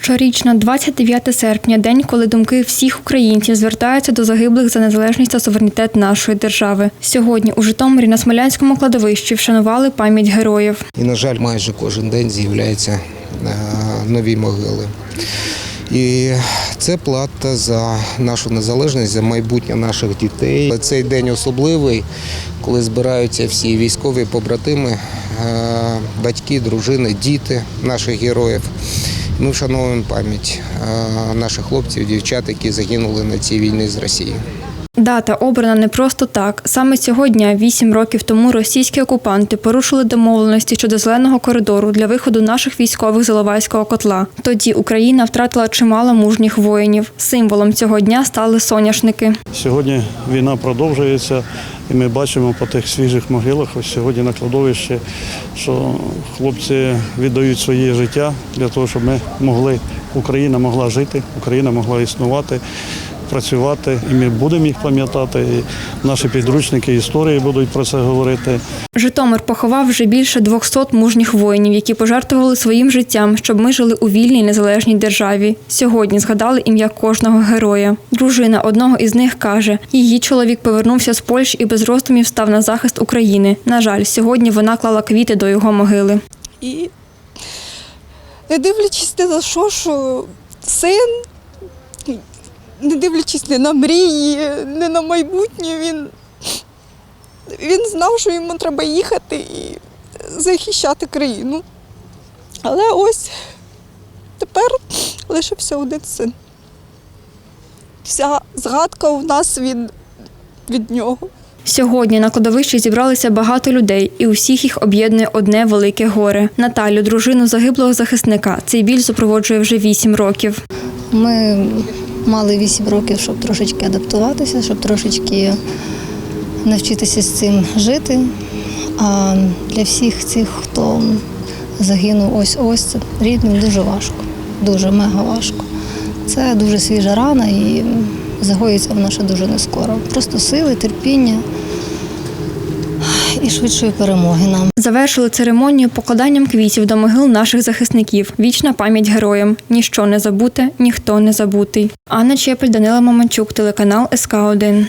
Щорічно, 29 серпня, день, коли думки всіх українців звертаються до загиблих за незалежність та суверенітет нашої держави. Сьогодні у Житомирі на Смолянському кладовищі вшанували пам'ять героїв. І, на жаль, майже кожен день з'являються е, нові могили. І це плата за нашу незалежність, за майбутнє наших дітей. Цей день особливий, коли збираються всі військові побратими, е, батьки, дружини, діти наших героїв. Ми вшановуємо пам'ять е, наших хлопців, дівчат, які загинули на цій війні з Росією. Дата обрана не просто так. Саме цього дня, вісім років тому, російські окупанти порушили домовленості щодо зеленого коридору для виходу наших військових з Іловайського котла. Тоді Україна втратила чимало мужніх воїнів. Символом цього дня стали соняшники. Сьогодні війна продовжується, і ми бачимо по тих свіжих могилах, ось сьогодні на кладовищі, що хлопці віддають своє життя для того, щоб ми могли, Україна могла жити, Україна могла існувати, працювати. І ми будемо їх пам'ятати. І наші підручники історії будуть про це говорити. Житомир поховав вже більше 200 мужніх воїнів, які пожертвували своїм життям, щоб ми жили у вільній незалежній державі. Сьогодні згадали ім'я кожного героя. Дружина одного із них каже: її чоловік повернувся з Польщі і без роздумів став на захист України. На жаль, сьогодні вона клала квіти до його могили. І не дивлячись на що, що син, не дивлячись ні на мрії, ні на майбутнє, він, він знав, що йому треба їхати і захищати країну. Але ось тепер лишився один син. Вся згадка у нас від, від нього. Сьогодні на кладовищі зібралися багато людей, і усіх їх об'єднує одне велике горе. Наталю, дружину загиблого захисника, цей біль супроводжує вже вісім років. Ми мали 8 років, щоб трошечки адаптуватися, щоб трошечки навчитися з цим жити. А для всіх цих, хто загинув ось ось, це рідним дуже важко, дуже мега важко. Це дуже свіжа рана і загоїться вона ще дуже не скоро. Просто сили, терпіння і швидшої перемоги нам. Завершили церемонію покладанням квітів до могил наших захисників. Вічна пам'ять героям. Ніщо не забуте, ніхто не забутий. Анна Чепель, Данила Маманчук, телеканал СК 1